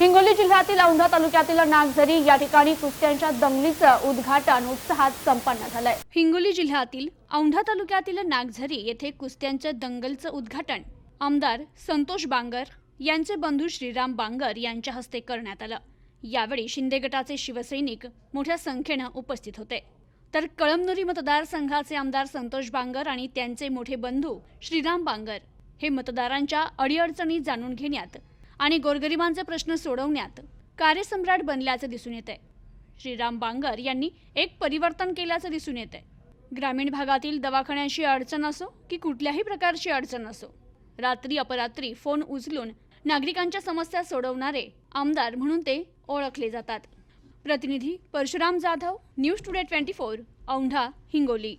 हिंगोली जिल्ह्यातील औंढा तालुक्यातील नागझरी या ठिकाणी कुस्त्यांच्या दंगलीचं उद्घाटन उत्साहात संपन्न झालंय. हिंगोली जिल्ह्यातील औंढा तालुक्यातील नागझरी येथे कुस्त्यांच्या दंगलचं उद्घाटन आमदार संतोष बांगर यांचे बंधू श्रीराम बांगर यांच्या हस्ते करण्यात आलं. यावेळी शिंदे गटाचे शिवसैनिक मोठ्या संख्येनं उपस्थित होते. तर कळमनुरी मतदारसंघाचे आमदार संतोष बांगर आणि त्यांचे मोठे बंधू श्रीराम बांगर हे मतदारांच्या अडीअडचणी जाणून घेण्यात आणि गोरगरिबांचे प्रश्न सोडवण्यात कार्यसम्राट बनल्याचं दिसून येते श्रीराम बांगर यांनी एक परिवर्तन केल्याचं दिसून येते ग्रामीण भागातील दवाखान्याची अडचण असो की कुठल्याही प्रकारची अडचण असो रात्री अपरात्री फोन उचलून नागरिकांच्या समस्या सोडवणारे आमदार म्हणून ते ओळखले जातात. प्रतिनिधी Parshuram Jadhav news today twenty four Aundha Hingoli.